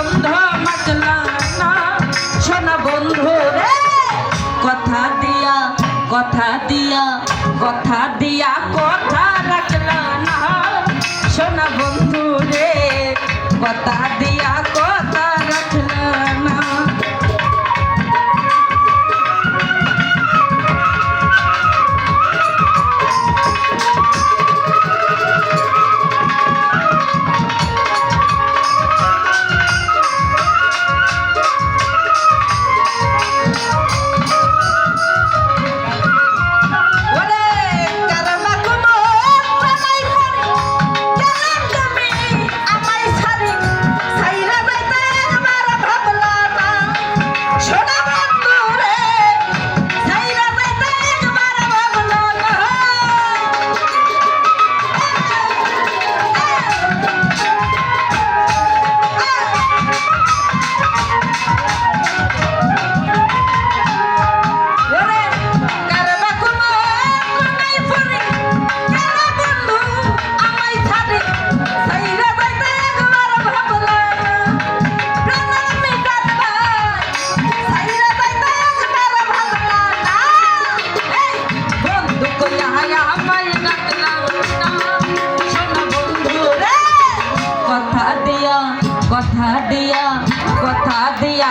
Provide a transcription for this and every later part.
গন্ধ মাজলা না। সোনা বন্ধু কথা দিয়া কথা দিয়া কথা দিয়া, কথা রাখলা না। সোনা বন্ধু রে, কথা দিয়া। खादिया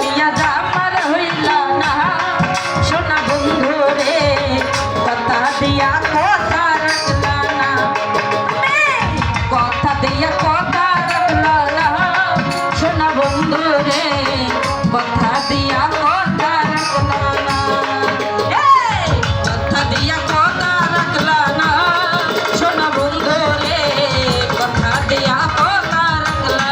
দেয়া কথা রাখলা শোনা বন্ধু রে, কথা দিয়া কথা রাখলা কথা দিয়া কথা রাখলা না শোনা বন্ধু রে, কথা দিয়া কথা রাখলা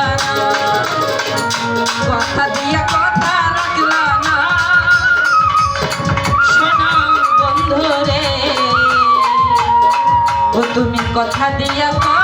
কথা দিয়া কথা রাখলা না শোনা বন্ধু রে, ও তুমি কথা দিয়া কথা